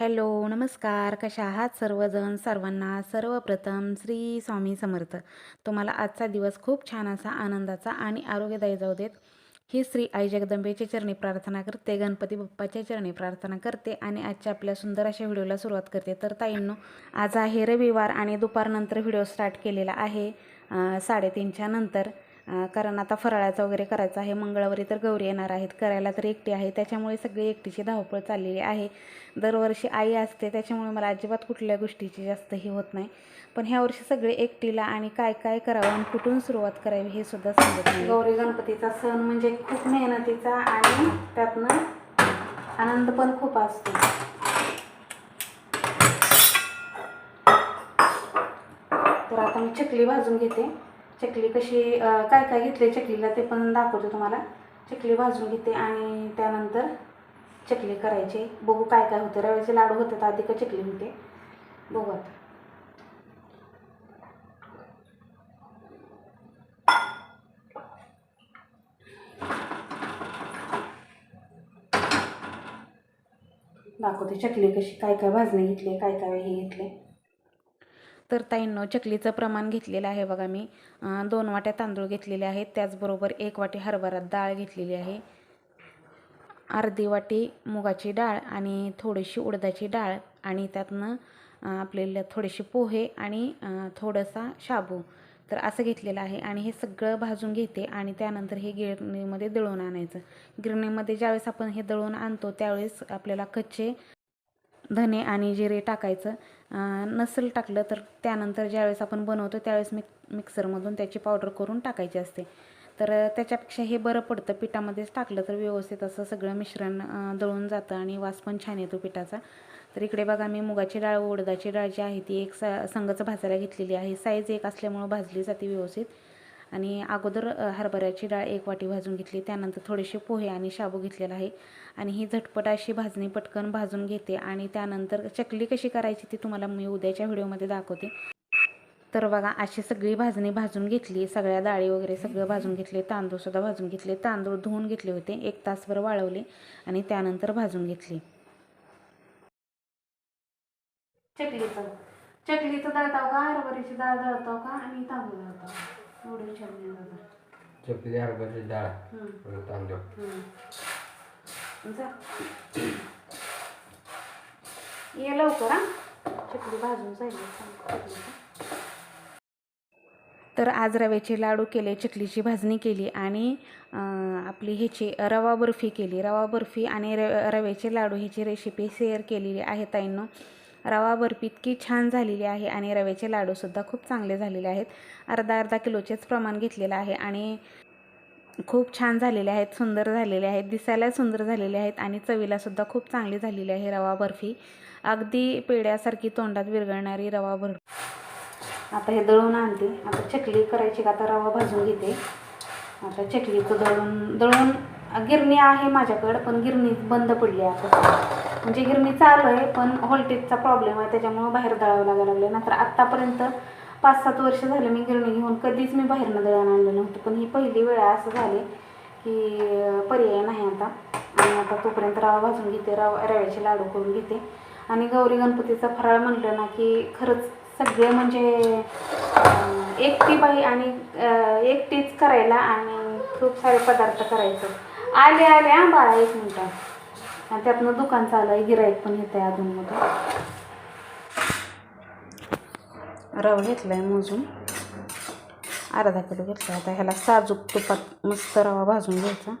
Hello नमस्कार. कशा आहात सर्वजण? सर्वांना सर्वप्रथम श्री स्वामी समर्थ. तुम्हाला आजचा दिवस खूप छान असा आनंदाचा आणि आरोग्यदायी जाऊ देत. ही श्री आई जगदंबेच्या चरणी प्रार्थना करते गणपती बाप्पाच्या चरणी प्रार्थना करते आणि आजच्या आपल्या सुंदर अशा व्हिडिओला सुरुवात करते. तर ताईंनो आज आहे रविवार आणि दुपारनंतर व्हिडिओ स्टार्ट केलेला आहे साडेतीनच्या नंतर. कारण आता फराळाचं वगैरे करायचं आहे मंगळवारी तर गौरी येणार आहेत करायला तर एकटी आहे त्याच्यामुळे सगळी एकटीची धावपळ चाललेली आहे. दरवर्षी आई असते त्याच्यामुळे मला अजिबात कुठल्या गोष्टीची जास्त ही होत नाही. पण ह्या वर्षी सगळे एकटीला आणि काय काय करावं आणि कुठून सुरुवात करावी हे सुद्धा सांगत नाही. गौरी गणपतीचा सण म्हणजे खूप मेहनतीचा आणि त्यातनं आनंद पण खूप असतो. तर आता मी चकली भाजून घेते. चकली कशी काय काय घेतले चकलीला ते पण दाखवते तुम्हाला. चकली भाजून घेते आणि त्यानंतर चकली करायची. बघू काय काय होतं. रव्याचे लाडू होतात आधी का चकली होते. बघू आता. दाखवते चकली कशी काय काय भाजणे घेतले काय काय हे घेतले तर ताईंनो चकलीचं प्रमाण घेतलेलं आहे बघा मी. दोन वाट्या तांदूळ घेतलेले आहेत. त्याचबरोबर एक वाटी हरभरा डाळ घेतलेली आहे. अर्धी वाटी मुगाची डाळ आणि थोडीशी उडदाची डाळ आणि त्यातनं आपल्याला थोडेसे पोहे आणि थोडासा शाबू तर असं घेतलेलं आहे. आणि हे सगळं भाजून घेते आणि त्यानंतर हे गिरणीमध्ये दळून आणायचं. गिरणीमध्ये ज्यावेळेस आपण हे दळून आणतो त्यावेळेस आपल्याला कच्चे धने आणि जिरे टाकायचं. नसल नसेल टाकलं तर त्यानंतर ज्यावेळेस आपण बनवतो त्यावेळेस मिक मिक्सरमधून त्याची पावडर करून टाकायची असते. तर त्याच्यापेक्षा हे बरं पडतं. पिठामध्येच टाकलं तर व्यवस्थित असं सगळं मिश्रण दळून जातं आणि वास पण छान येतो पिठाचा. तर इकडे बघा मी मुगाची डाळ उडदाची डाळ जी आहे ती एक स संगच भाजायला घेतलेली आहे. साईज एक असल्यामुळं भाजली जाते व्यवस्थित. आणि अगोदर हरभऱ्याची डाळ एक वाटी भाजून घेतली त्यानंतर थोडेसे पोहे आणि शाबू घेतलेला आहे. आणि ही झटपट अशी भाजणी पटकन भाजून घेते आणि त्यानंतर चकली कशी करायची ती तुम्हाला मी उद्याच्या व्हिडिओमध्ये दाखवते. तर बघा अशी सगळी भाजणी भाजून घेतली सगळ्या डाळी वगैरे सगळं भाजून घेतले तांदूळसुद्धा भाजून घेतले तांदूळ धुवून घेतले होते एक तासभर वाळवले आणि त्यानंतर भाजून घेतली. चकलीचं. चकलीचं दळताव का? हरभऱ्याची डाळ दळताव का? आणि तांदूळ दळताव एवढं चकली हरभऱ्याची डाळ. आणि तांदूळ. जा. ये लवकर हा. चकली भाजून जाईल तर आज रव्याचे लाडू केले चकलीची भाजणी केली आणि अं, आपली ह्याची रवा बर्फी केली. रवा बर्फी आणि र रव्याचे लाडू ह्याची रेसिपी शेअर केलेली आहे ताईंनो. रवा बर्फी इतकी छान झालेली आहे आणि रव्याचे लाडूसुद्धा खूप चांगले झालेले आहेत. अर्धा अर्धा किलोचेच प्रमाण घेतलेलं आहे आणि खूप छान झालेले आहेत सुंदर झालेले आहेत दिसायला सुंदर झालेले आहेत आणि चवीलासुद्धा खूप चांगली झालेली आहे रवा बर्फी अगदी पेड्यासारखी तोंडात विरघळणारी रवा बर्फी आता हे दळून आणते. आता चकली करायची का? आता रवा भाजून घेते. आता चकलीचं दळून दळून गिरणी आहे माझ्याकडं पण गिरणी बंद पडली आहे आता. म्हणजे गिरणी चालू आहे पण व्होल्टेजचा प्रॉब्लेम आहे त्याच्यामुळं बाहेर दळावं लागायला लागलं नाहीतर आत्तापर्यंत पाच सात वर्ष झाले मी गिरणी घेऊन कधीच मी बाहेरनं दळण आणलं नव्हतं. पण ही पहिली वेळ असं झाले की पर्याय नाही आता. आणि आता तोपर्यंत रवा भाजून घेते रवा रव्याचे लाडू करून घेते. आणि गौरी गणपतीचा फराळ म्हटलं ना की खरंच सगळे म्हणजे एकटी बाई आणि एकटीच करायला आणि खूप सारे पदार्थ करायचं. आले आले हा बाळा एक मिनटं. आणि त्यातनं दुकान चालू आहे गिराईक पण येत आहे अधूनमधून. रवा घेतला आहे मोजून. अर्धा किलो घेतला आता. ह्याला साजूक तुपात मस्त रवा भाजून घ्यायचा.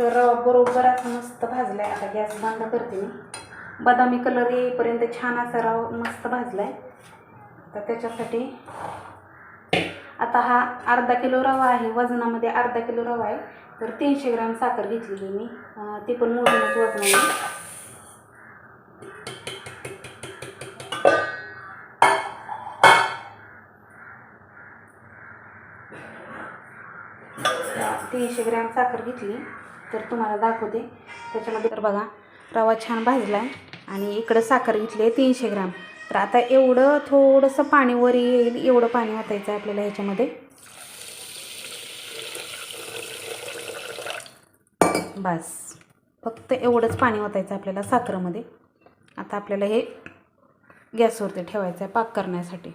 तर बरोबरच बरोबर असं मस्त भाजला आहे आता गॅस बंद करते मी. बदामी कलर येईपर्यंत छान असा रवा मस्त भाजला आहे तर त्याच्यासाठी आता हा अर्धा किलो रवा आहे. वजनामध्ये अर्धा किलो रवा आहे. तर तीनशे ग्रॅम साखर घेतलेली मी. ती पण मोजूनच वजन आहे तीनशे ग्रॅम साखर घेतली. तर तुम्हाला दाखवते. त्याच्यामध्ये तर बघा रवा छान भाजला आहे आणि इकडं साखर घेतली आहे तीनशे ग्राम. तर आता एवढं थोडंसं पाणी वर येईल एवढं पाणी ओतायचं आहे आपल्याला ह्याच्यामध्ये. बस. फक्त एवढंच पाणी ओतायचं आहे आपल्याला साखरेमध्ये. आता आपल्याला हे गॅसवरती ठेवायचं आहे पाक करण्यासाठी.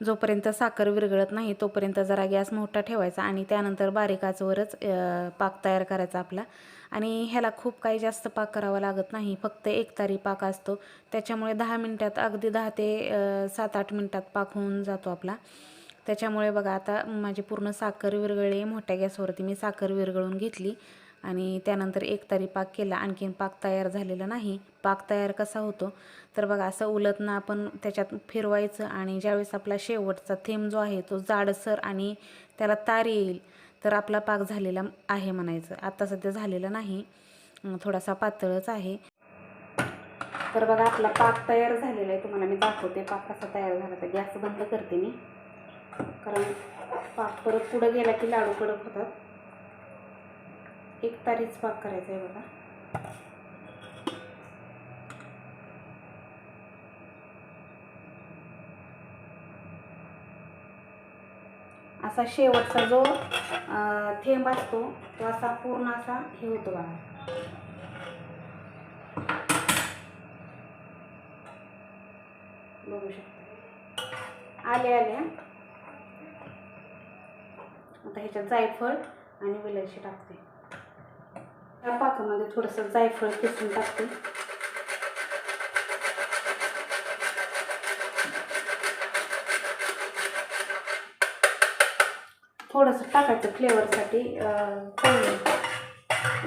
जोपर्यंत साखर विरघळत नाही तोपर्यंत जरा गॅस मोठा ठेवायचा आणि त्यानंतर बारीकाचंवरच पाक तयार करायचा आपला. आणि ह्याला खूप काही जास्त पाक करावा लागत नाही. फक्त एक तारी पाक असतो. त्याच्यामुळे दहा मिनटात अगदी दहा ते सात आठ मिनटात पाक होऊन जातो आपला. त्याच्यामुळे बघा आता माझी पूर्ण साखर विरघळली मोठ्या गॅसवरती मी साखर विरघळून घेतली. आणि त्यानंतर एक तरी पाक केला. आणखीन पाक तयार झालेला नाही. पाक तयार कसा होतो? तर बघा असं उलटणं आपण त्याच्यात फिरवायचं आणि ज्यावेळेस आपला शेवटचा थेंब जो आहे तो जाडसर आणि त्याला तार येईल तर आपला पाक झालेला आहे म्हणायचं. आत्ता सध्या झालेला नाही. थोडासा पातळच आहे. तर बघा आपला पाक तयार झालेला आहे. तुम्हाला मी दाखवते पाक कसा तयार झाला तर. गॅस बंद करते मी. कारण पाक परत पुढं गेला की लाडू कडक होतात. एक तारीच पाक करायचा आहे बघा. असा शेवटचा जो थेंब असतो तो असा पूर्ण असा हे होतो बघा. बघू शकता. आले आले आता ह्याच्यात जायफळ आणि विलायची टाकते. या पाकामध्ये थोडंसं जायफळ किसून टाकते. थोडंसं टाकायचं फ्लेवरसाठी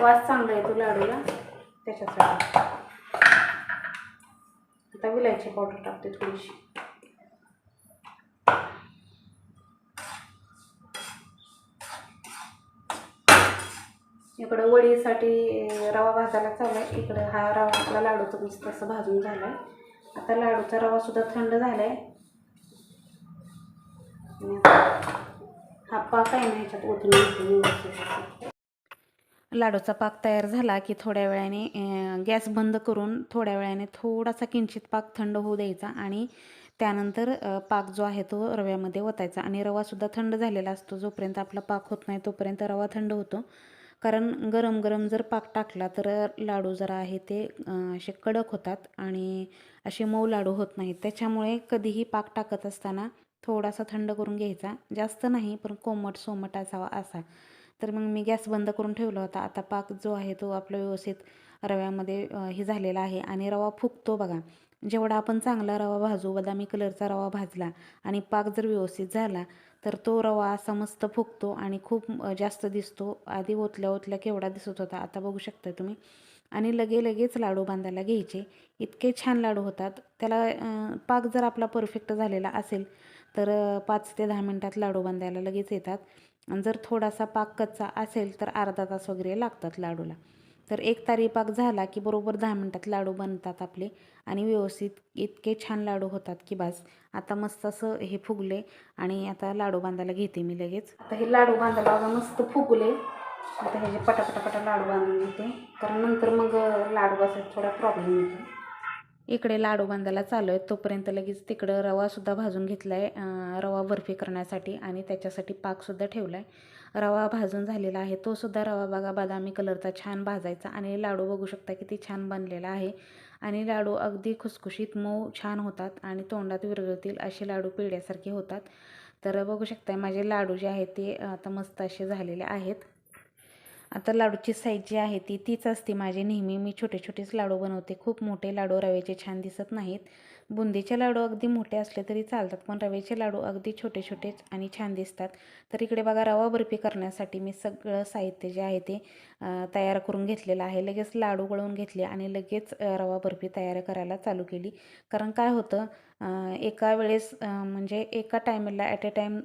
वास चांगला येतो लाडूला त्याच्यासाठी. आता विलायची पावडर टाकते थोडीशी. इकडं वडीसाठी रवा भाजायला चालू आहे. इकडं हा रवा आपला लाडूचं मस्त असं भाजून झाला आहे आता लाडूचा रवासुद्धा थंड झाला आहे हा पाक आहे ना ह्याच्यात ओतून लाडूचा पाक तयार झाला की थोड्या वेळाने गॅस बंद करून थोड्या वेळाने थोडासा किंचित पाक थंड होऊ द्यायचा आणि त्यानंतर पाक जो आहे तो रव्यामध्ये ओतायचा. आणि रवासुद्धा थंड झालेला असतो. जोपर्यंत आपला पाक होत नाही तोपर्यंत रवा थंड होतो. कारण गरम गरम जर पाक टाकला तर लाडू जरा आहे ते असे कडक होतात आणि असे मऊ लाडू होत नाहीत. त्याच्यामुळे कधीही पाक टाकत असताना थोडासा थंड करून घ्यायचा. जास्त नाही पण कोमट सोमट असावा असा. तर मग मी गॅस बंद करून ठेवला होता. आता पाक जो आहे तो आपला व्यवस्थित रव्यामध्ये हे झालेला आहे आणि रवा फुगतो बघा. जेवढा आपण चांगला रवा भाजू बदामी कलरचा रवा भाजला आणि पाक जर व्यवस्थित झाला तर तो रवा असा मस्त फुगतो आणि खूप जास्त दिसतो. आधी ओतल्या ओतल्या केवढा दिसत होता आता बघू शकता तुम्ही. आणि लगे लगेच लाडू बांधायला घ्यायचे. इतके छान लाडू होतात. त्याला पाक जर आपला परफेक्ट झालेला असेल तर पाच ते दहा मिनटात लाडू बांधायला लगेच येतात. आणि जर थोडासा पाक कच्चा असेल तर अर्धा तास वगैरे लागतात लाडूला. तर एक तारी पाक झाला की बरोबर दहा मिनटात लाडू बनतात आपले. आणि व्यवस्थित इतके छान लाडू होतात की बस आता मस्त असं हे फुगले आणि आता लाडू बांधायला घेते मी लगेच. आता हे लाडू बांधायला मस्त फुगले. आता हे जे पटापटापटा लाडू बांधून घेते. कारण नंतर मग लाडू बसायचा थोडा प्रॉब्लेम येतो इकडे लाडू बांधायला चालू आहे. तोपर्यंत लगेच तिकडं रवासुद्धा भाजून घेतला आहे रवा बर्फी करण्यासाठी आणि त्याच्यासाठी पाकसुद्धा ठेवला आहे रवा भाजून झालेला आहे. तो सुद्धा रवा बघा बदामी कलरचा छान भाजायचा आणि लाडू बघू शकता किती छान बनलेला आहे. आणि लाडू अगदी खुसखुशीत मऊ छान होतात आणि तोंडात विरगळतील असे लाडू पिढ्यासारखे होतात. तर बघू शकता माझे लाडू जे आहेत ते आता मस्त असे झालेले आहेत. आता लाडूची साईज जी आहे ती तीच असते माझी नेहमी. मी छोटे छोटेच लाडू बनवते. खूप मोठे लाडू रव्याचे छान दिसत नाहीत. बुंदीचे लाडू अगदी मोठे असले तरी चालतात पण रव्याचे लाडू अगदी छोटे छोटेच आणि छान दिसतात. तर इकडे बघा रवा बर्फी करण्यासाठी मी सगळं साहित्य जे आहे ते तयार करून घेतलेलं आहे. लगेच लाडू गळून घेतले आणि लगेच रवा बर्फी तयार करायला चालू केली. कारण काय होतं एका वेळेस म्हणजे एका टायमिंगला ॲट अ टाईम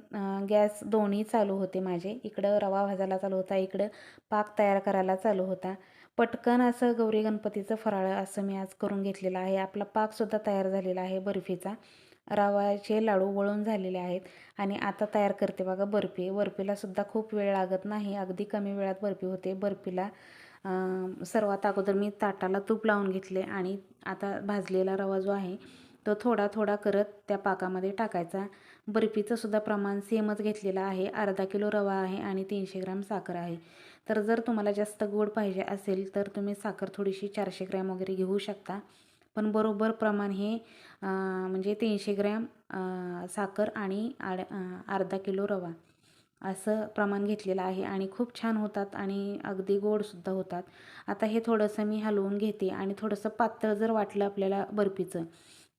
गॅस दोन्ही चालू होते माझे. इकडं रवा भाजायला चालू होता इकडं पाक तयार करायला चालू होता. पटकन असं गौरी गणपतीचं फराळ असं मी आज करून घेतलेलं आहे. आपला पाकसुद्धा तयार झालेला आहे बर्फीचा. रवाचे लाडू वळून झालेले आहेत आणि आता तयार करते बघा बर्फी. बर्फीलासुद्धा खूप वेळ लागत नाही. अगदी कमी वेळात बर्फी होते. बर्फीला सर्वात अगोदर मी ताटाला तूप लावून घेतले आणि आता भाजलेला रवा जो आहे तो थोडा थोडा करत त्या पाकामध्ये टाकायचा. बर्फीचं सुद्धा प्रमाण सेमच घेतलेलं आहे. अर्धा किलो रवा आहे आणि तीनशे ग्रॅम साखर आहे. तर जर तुम्हाला जास्त गोड पाहिजे असेल तर तुम्ही साखर थोडीशी चारशे ग्रॅम वगैरे घेऊ शकता. पण बरोबर प्रमाण हे म्हणजे तीनशे ग्रॅम साखर आणि आड अर्धा किलो रवा असं प्रमाण घेतलेलं आहे आणि खूप छान होतात आणि अगदी गोडसुद्धा होतात. आता हे थोडंसं मी हलवून घेते आणि थोडंसं पातळ जर वाटलं आपल्याला बर्फीचं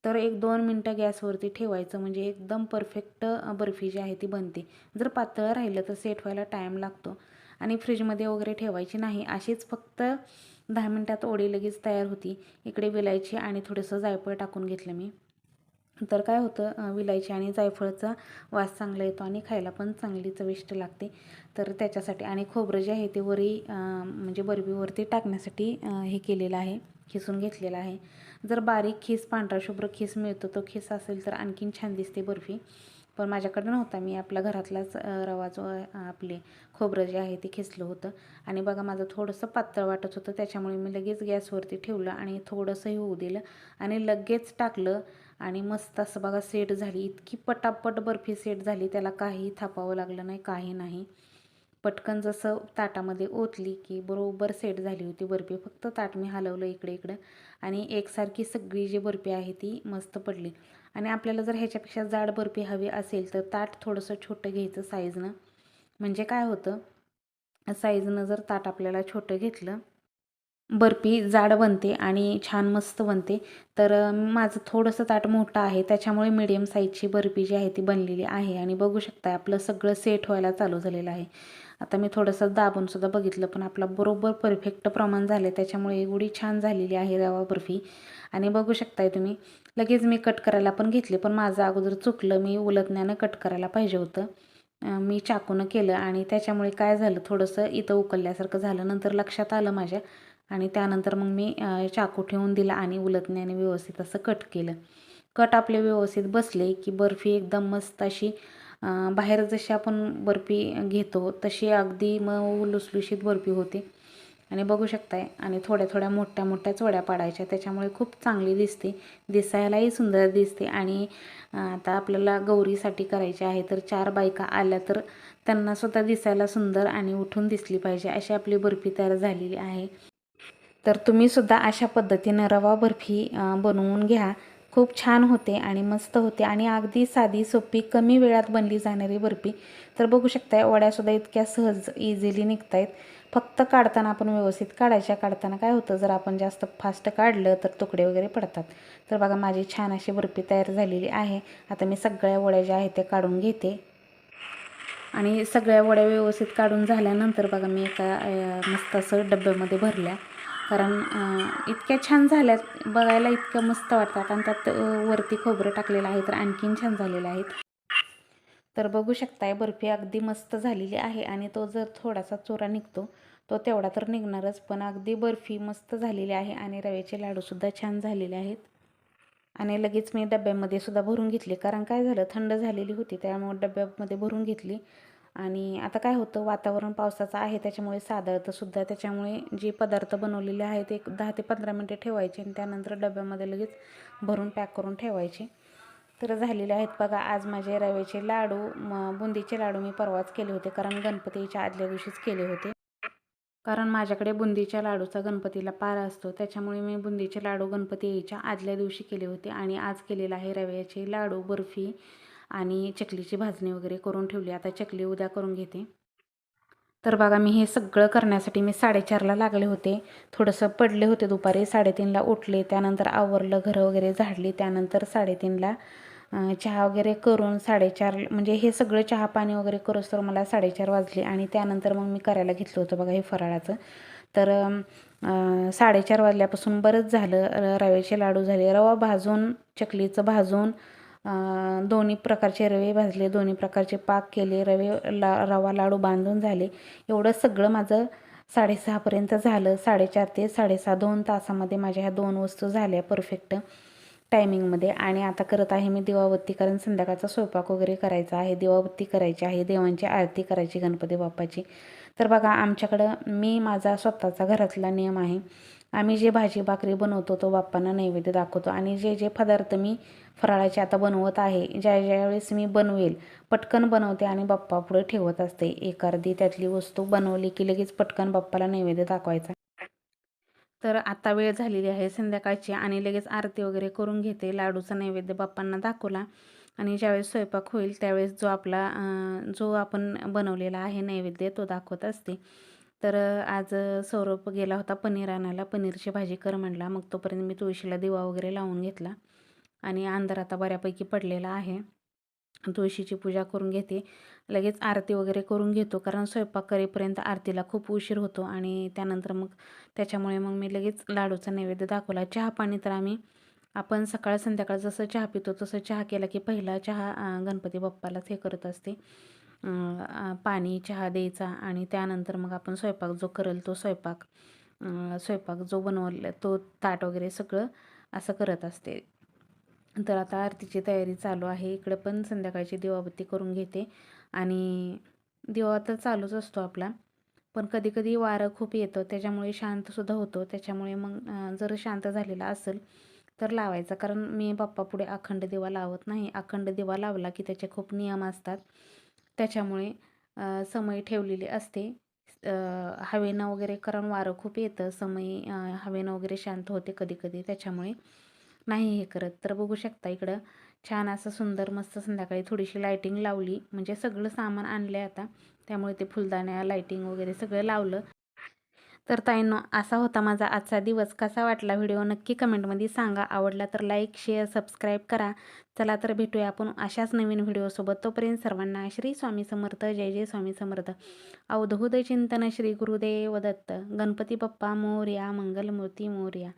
तर एक दोन मिनटं गॅसवरती ठेवायचं. म्हणजे एकदम परफेक्ट बर्फी जी आहे ती बनते. जर पातळ राहिलं तर सेट व्हायला टाईम लागतो. आणि फ्रीजमध्ये वगैरे ठेवायची नाही. अशीच फक्त दहा मिनटात ओढी लगेच तयार होती. इकडे विलायची आणि थोडंसं जायफळ टाकून घेतलं मी. तर काय होतं विलायची आणि जायफळचा वास चांगला येतो आणि खायला पण चांगली चविष्ट लागते. तर त्याच्यासाठी आणि खोबरं जे आहे ते वरी म्हणजे बर्फीवरती टाकण्यासाठी हे केलेलं आहे. खिसून घेतलेलं आहे. जर बारीक खीस पांढरा शुभ्र खीस मिळतो तो खीस असेल तर आणखीन छान दिसते बर्फी. पण माझ्याकडे नव्हता मी आपल्या घरातलाच रवा जो आपले खोबरं जे आहे ते खेचलं होतं. आणि बघा माझं थोडंसं पातळ वाटत होतं त्याच्यामुळे मी लगेच गॅसवरती ठेवलं आणि थोडंसंही होऊ दिलं आणि लगेच टाकलं. आणि मस्त असं बघा सेट झाली. इतकी पटापट बर्फी सेट झाली त्याला काही थापावं लागलं नाही काही नाही. पटकन जसं ताटामध्ये ओतली की बरोबर सेट झाली होती बर्फी फक्त ताट मी हलवलं इकडे इकडं आणि एकसारखी सगळी जी बर्फी आहे ती मस्त पडली. आणि आपल्याला जर ह्याच्यापेक्षा जाड बर्फी हवी असेल तर ताट थोडंसं छोटं घ्यायचं साईजनं म्हणजे काय होतं साईजनं जर ताट आपल्याला छोटं घेतलं बर्फी जाड बनते आणि छान मस्त बनते. तर माझं थोडंसं ताट मोठं आहे त्याच्यामुळे मीडियम साईजची बर्फी जी आहे ती बनलेली आहे. आणि बघू शकता आपलं सगळं सेट व्हायला चालू झालेलं आहे. आता मी थोडंसं दाबूनसुद्धा बघितलं पण आपला बरोबर परफेक्ट प्रमाण झालं आहे त्याच्यामुळे एवढी छान झालेली आहे रवा बर्फी. आणि बघू शकताय तुम्ही लगेच मी कट करायला पण घेतले पण माझं अगोदर चुकलं. मी उलटण्यानं कट करायला पाहिजे होतं. मी चाकूनं केलं आणि त्याच्यामुळे काय झालं थोडंसं इथं उकलल्यासारखं झालं. नंतर लक्षात आलं माझ्या आणि त्यानंतर मग मी चाकू ठेवून दिला आणि उलटण्याने व्यवस्थित असं कट केलं. कट आपले व्यवस्थित बसले की बर्फी एकदम मस्त अशी बाहेर जशी आपण बर्फी घेतो तशी अगदी मऊ लुसलुशीत बर्फी होते. आणि बघू शकताय आणि थोड्या थोड्या मोठ्या मोठ्या चोड्या पाडायच्या त्याच्यामुळे खूप चांगली दिसते दिसायलाही सुंदर दिसते. आणि आता आपल्याला गौरीसाठी करायचे आहे तर चार बायका आल्या तर त्यांनासुद्धा दिसायला सुंदर आणि उठून दिसली पाहिजे अशी आपली बर्फी तयार झालेली आहे. तर तुम्हीसुद्धा अशा पद्धतीनं रवा बर्फी बनवून घ्या. खूप छान होते आणि मस्त होते आणि अगदी साधी सोपी कमी वेळात बनली जाणारी बर्फी. तर बघू शकताय वड्यासुद्धा इतक्या सहज इझिली निघत आहेत फक्त काढताना आपण व्यवस्थित काढायच्या. काढताना काय होतं जर आपण जास्त फास्ट काढलं तर तुकडे वगैरे पडतात. तर बघा माझी छान अशी बर्फी तयार झालेली आहे. आता मी सगळ्या वड्या ज्या आहेत त्या काढून घेते. आणि सगळ्या वड्या व्यवस्थित काढून झाल्यानंतर बघा मी एका मस्त असं डब्यामध्ये भरल्या. कारण इतक्या छान झाल्यात. बघायला इतक्या मस्त वाटतात आणि त्यात वरती खोबरं टाकलेलं आहे तर आणखीन छान झालेलं आहेत तर बघू शकताय बर्फी अगदी मस्त झालेली आहे आणि तो जर थोडासा चोरा निघतो तो तेवढा तर निघणारच पण अगदी बर्फी मस्त झालेली आहे आणि रव्याचे लाडूसुद्धा छान झालेले आहेत. आणि लगेच मी डब्यामध्ये सुद्धा भरून घेतली कारण काय झालं थंड झालेली होती त्यामुळे डब्यामध्ये भरून घेतली. आणि आता काय होतं वातावरण पावसाचं आहे त्याच्यामुळे सादळतं सुद्धा त्याच्यामुळे जे पदार्थ बनवलेले आहेत एक दहा ते पंधरा मिनटे ठेवायचे आणि त्यानंतर डब्यामध्ये लगेच भरून पॅक करून ठेवायचे. तर झालेले आहेत बघा आज माझे रव्याचे लाडू म बुंदीचे लाडू मी परवाच केले होते कारण गणपतीच्या आदल्या दिवशीच केले होते. कारण माझ्याकडे बुंदीच्या लाडूचा गणपतीला पार असतो त्याच्यामुळे मी बुंदीचे लाडू गणपती यायच्या आदल्या दिवशी केले होते आणि आज केलेला आहे रव्याचे लाडू बर्फी. आणि चकलीची भाजणी वगैरे करून ठेवली. आता चकली उद्या करून घेते. तर बघा मी हे सगळं करण्यासाठी मी साडेचारला लागले होते. थोडंसं पडले होते दुपारी साडेतीनला उठले. त्यानंतर आवरलं घरं वगैरे झाडली. त्यानंतर साडेतीनला चहा वगैरे करून साडेचार म्हणजे हे सगळं चहा पाणी वगैरे करूस तर मला साडेचार वाजले. आणि त्यानंतर मग मी करायला घेतलं होतं बघा हे फराळाचं. तर साडेचार वाजल्यापासून बरंच झालं. र- रव्याचे लाडू झाले. रवा भाजून चकलीचं भाजून दोन्ही प्रकारचे रवे भाजले दोन्ही प्रकारचे पाक केले रवे ला रवा लाडू बांधून झाले. एवढं सगळं माझं साडेसहापर्यंत झालं. साडेचार ते साडेसहा दोन तासामध्ये माझ्या ह्या दोन वस्तू झाल्या परफेक्ट टायमिंगमध्ये. आणि आता करत आहे मी दिवाबत्ती कारण संध्याकाळचा स्वयंपाक वगैरे करायचा आहे. दिवाबत्ती करायची आहे देवांची आरती करायची गणपती बाप्पाची. तर बघा आमच्याकडं मी माझा स्वतःचा घरातला नियम आहे आम्ही जे भाजी भाकरी बनवतो तो बाप्पांना नैवेद्य दाखवतो. आणि जे जे पदार्थ मी फराळाचे आता बनवत आहे ज्या ज्यावेळेस मी बनवेल पटकन बनवते आणि बाप्पा पुढे ठेवत असते. एक अर्धी त्यातली वस्तू बनवली की लगेच पटकन बाप्पाला नैवेद्य दाखवायचा. तर आता वेळ झालेली आहे संध्याकाळची आणि लगेच आरती वगैरे करून घेते. लाडूचा नैवेद्य बाप्पांना दाखवला आणि ज्यावेळेस स्वयंपाक होईल त्यावेळेस जो आपला जो आपण बनवलेला आहे नैवेद्य तो दाखवत असते. तर आज सौरभ गेला होता पनीर आणायला. पनीरची भाजी कर म्हणला. मग तोपर्यंत मी तुळशीला दिवा वगैरे लावून घेतला. आणि अंधार आता बऱ्यापैकी पडलेला आहे. तुळशीची पूजा करून घेते. लगेच आरती वगैरे करून घेतो. कारण स्वयंपाक करेपर्यंत आरतीला खूप उशीर होतो. आणि त्यानंतर मग त्याच्यामुळे मग मी लगेच लाडूचा नैवेद्य दाखवला. चहा पाणी तर आम्ही आपण सकाळ संध्याकाळ जसं चहा पितो तसं चहा केला की पहिला चहा गणपती बाप्पालाच हे करत असते. पाणी चहा द्यायचा आणि त्यानंतर मग आपण स्वयंपाक जो करेल तो स्वयंपाक स्वयंपाक जो बनवला तो ताट वगैरे सगळं असं करत असते. तर आता आरतीची तयारी चालू आहे. इकडं पण संध्याकाळची दिवाबत्ती करून घेते आणि दिवा तर चालूच असतो आपला. पण कधी कधी वारं खूप येतं त्याच्यामुळे शांतसुद्धा होतो. त्याच्यामुळे मग जर शांत झालेला असेल तर लावायचा. कारण मी बाप्पापुढे अखंड दिवा लावत नाही. अखंड दिवा लावला की त्याचे खूप नियम असतात. त्याच्यामुळे समय ठेवलेली असते. हवेनं वगैरे कारण वारं खूप येतं. समय हवेनं वगैरे शांत होते कधी कधी त्याच्यामुळे नाही हे करत. तर बघू शकता इकडं छान असं सुंदर मस्त संध्याकाळी थोडीशी लायटिंग लावली. म्हणजे सगळं सामान आणलं आहे आता. त्यामुळे ते फुलदाण्या लायटिंग वगैरे सगळं लावलं. तर ताईंनो असा होता माझा आजचा दिवस. कसा वाटला व्हिडिओ नक्की कमेंटमध्ये सांगा. आवडला तर लाईक शेअर सबस्क्राईब करा. चला तर भेटूया आपण अशाच नवीन व्हिडिओसोबत. तोपर्यंत सर्वांना श्री स्वामी समर्थ जय जय स्वामी समर्थ. अवधूत चिंतन श्री गुरुदेव दत्त गणपती बाप्पा मोर्या मंगलमूर्ती मोर्या.